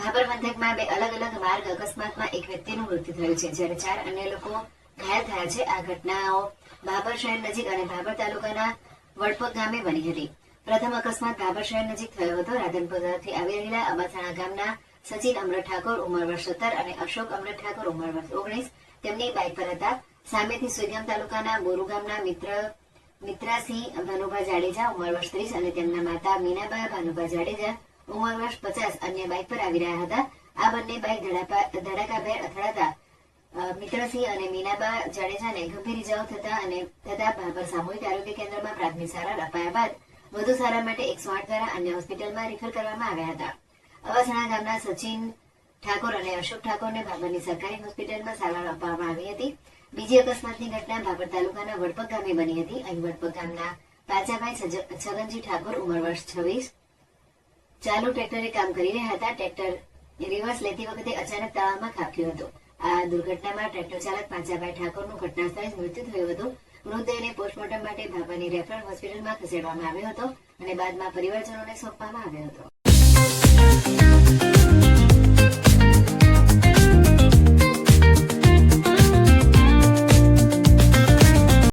મથકમાં બે અલગ અલગ માર્ગ અકસ્માતમાં એક વ્યક્તિનું મૃત્યુ થયું છે. જ્યારે ચાર અન્ય લોકો ઘાયલ થયા છે, આ ઘટનાઓ ભાભર શહેર નજીક અને ભાભર તાલુકાના વડપોદ ગામે બની હતી. પ્રથમ અકસ્માત ભાભર શહેર નજીક થયો હતો. રાધનપુર તરફથી આવી રહેલા અબાથાણા ગામના સચિન અમર ઠાકોર, ઉંમર વર્ષ સત્તર અને અશોક અમરત ઠાકોર, ઉંમર વર્ષ ઓગણીસ. તેમની બાઇક પર હતા. સામેથી સુઈગામ તાલુકાના બોરુ ગામના મિત્ર, મિત્રાસિંહ ભાનુભા જાડેજા, ઉંમર વર્ષ ત્રીસ અને તેમના માતા મીનાબા ભાનુભા જાડેજા ઉંમર વર્ષ પચાસ અન્ય બાઇક પર આવી રહ્યા હતા. આ બંને બાઇક ધડાકાભેર અથડાતા મિત્રસિંહ અને મીનાબા જાડેજાને ગંભીર ઇજાઓ થતા અને તથા ભાભર સામૂહિક આરોગ્ય કેન્દ્રમાં પ્રાથમિક સારવાર અપાયા બાદ વધુ સારવાર માટે એકસો આઠ દ્વારા અન્ય હોસ્પિટલમાં રિફર કરવામાં આવ્યા હતા. અવાસણા ગામના સચિન ઠાકોર અને અશોક ઠાકોરને ભાભરની સરકારી હોસ્પિટલમાં સારવાર આપવામાં આવી હતી. બીજી અકસ્માતની ઘટના ભાભર તાલુકાના વડપગ ગામે બની હતી. અહીં વડપગ ગામના પાચાભાઈ છગનજી ઠાકોર ઉંમર વર્ષ છવ્વીસ ચાલુ ટ્રેક્ટરે કામ કરી રહ્યા હતા. ટ્રેક્ટર રિવર્સ લેતી વખતે અચાનક તાવામાં ખાબક્યું હતું. આ દુર્ઘટનામાં ટ્રેક્ટર ચાલક પાંચાભાઈ ઠાકોરનું ઘટના સ્થળે જ મૃત્યુ થયું હતું. મૃતદેહને પોસ્ટમોર્ટમ માટે ભાભાની રેફરલ હોસ્પિટલમાં ખસેડવામાં આવ્યો હતો અને બાદમાં પરિવારજનોને સોંપવામાં આવ્યો હતો.